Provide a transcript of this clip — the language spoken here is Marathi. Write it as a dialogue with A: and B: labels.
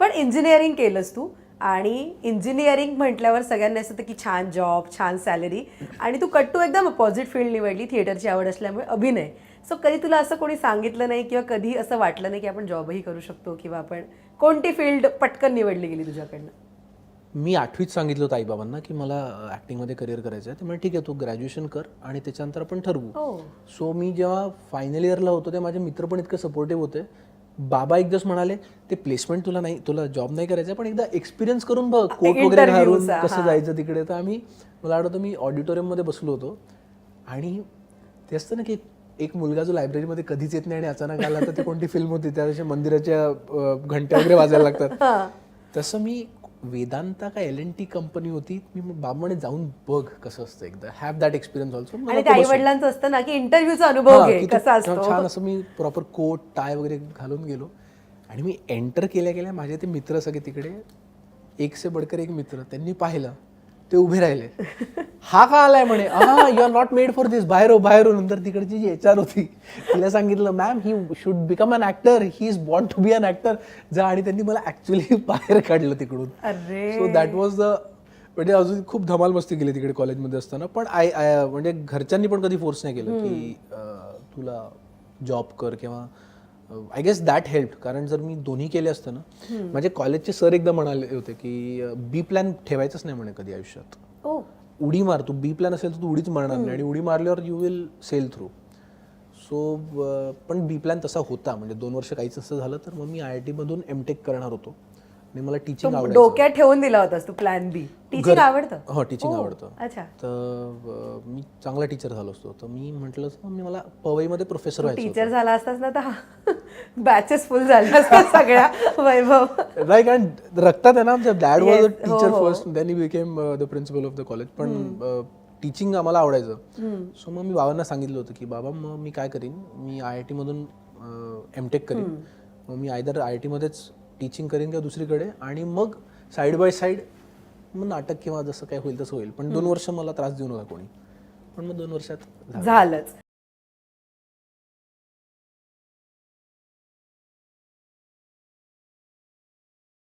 A: पण इंजिनिअरिंग केलंस तू. आणि इंजिनिअरिंग म्हटल्यावर सगळ्यांना असं होतं की छान जॉब छान सॅलरी आणि तू कट्टू एकदम अपोजिट फील्ड निवडली थिएटरची आवड असल्यामुळे अभिनय. सो कधी तुला असं कोणी सांगितलं नाही किंवा कधी असं वाटलं नाही की आपण जॉबही करू शकतो किंवा आपण कोणती फील्ड पटकन निवडली गेली तुझ्याकडनं?
B: मी आठवीत सांगितलं होतं आईबाबांना की मला ॲक्टिंगमध्ये करिअर करायचं आहे ते म्हणजे ठीक आहे तू ग्रॅज्युएशन कर आणि त्याच्यानंतर आपण ठरवू.
A: हो.
B: सो मी जेव्हा फायनल इयरला होतो ते माझे मित्र पण इतके सपोर्टिव्ह होते. बाबा एक दिवस म्हणाले ते प्लेसमेंट तुला नाही तुला जॉब नाही करायचं पण एकदा एक्सपिरियन्स करून बघ कोट वगैरे घालून. कसं जायचं तिकडे. तर आम्ही मला आठवतं मी ऑडिटोरियममध्ये बसलो होतो. आणि ते असतं ना की एक मुलगा जो लायब्ररीमध्ये कधीच येत नाही आणि अचानक आला तर ती कोणती फिल्म होती? त्या मंदिराच्या घंट्या वगैरे वाजायला लागतात. तसं मी वेदांता का एल एन टी कंपनी होती मी बाबाने जाऊन बघ कसं असतं एकदा. हॅव दॅट एक्सपिरियन्स ऑल्सो
A: आणि आई वडिलांचं असतं ना की इंटरव्ह्यूचा अनुभव घे कसा असतो.
B: छान असं मी प्रॉपर कोट टाय वगैरे घालून गेलो. आणि मी एंटर केल्या गेल्या माझे ते मित्र सगळे तिकडे एक से बडकर एक मित्र त्यांनी पाहिलं. ते उभे राहिले. हा का आलाय म्हणे? हा you are not made for this बाहेर हो बाहेर हो. नंतर तिकडची जी एच आर होती तिला सांगितलं ma'am he should become an actor he is born to be an actor जा आणि त्यांनी मला ऍक्च्युली बाहेर काढलं तिकडून.
A: अरे.
B: सो दॅट वॉज द म्हणजे अजून खूप धमाल मस्ती केली तिकडे कॉलेजमध्ये असताना. पण आय म्हणजे घरच्यांनी पण कधी फोर्स नाही केलं की तुला जॉब कर किंवा आय गेस दॅट हेल्प कारण जर मी दोन्ही केले असतं ना माझे कॉलेजचे सर एकदा म्हणाले होते की बी प्लॅन ठेवायचंच नाही म्हणे कधी आयुष्यात. उडी मार तू बी प्लॅन असेल तर तू उडीच मारणार नाही. आणि उडी मारल्यावर you will sail through so पण बी प्लॅन तसा होता. म्हणजे दोन वर्ष काहीच असं झालं तर मग मी आय आय टीमधून एम टेक करणार होतो. आणि मला टीचिंग आवडायचं.
A: डोक्यात ठेवून दिला होतास तू प्लॅन बी टीचिंग आवडतं?
B: हो टीचिंग
A: ओ,
B: आवडतं.
A: अच्छा.
B: तर अं, मी चांगला टीचर झालो असतो. तर मी म्हटलं मी मला पवईमध्ये प्रोफेसर व्हायचं
A: टीचर झाला असतास ना तर बॅचेस फुल झाल्या असतात सगळ्या वैभव.
B: नाही कारण रक्तात आहे ना आमच्या. डॅड वॉज
A: Yes,
B: टीचर
A: हो, हो.
B: First then became the principal of the college पण टीचिंग आम्हाला आवडायचं. सो मग मी बाबांना सांगितलं होतं की बाबा मग मी काय करीन? मी आय आय टीमधून एम टेक करीन. मग मी आयदर आय आय टीमध्येच टीचिंग करीन किंवा दुसरीकडे आणि मग साईड बाय साईड मग नाटक किंवा जसं काय होईल तसं होईल. पण दोन वर्ष मला त्रास देऊ नका कोणी. पण मग दोन वर्षात झालं.
A: झालंच.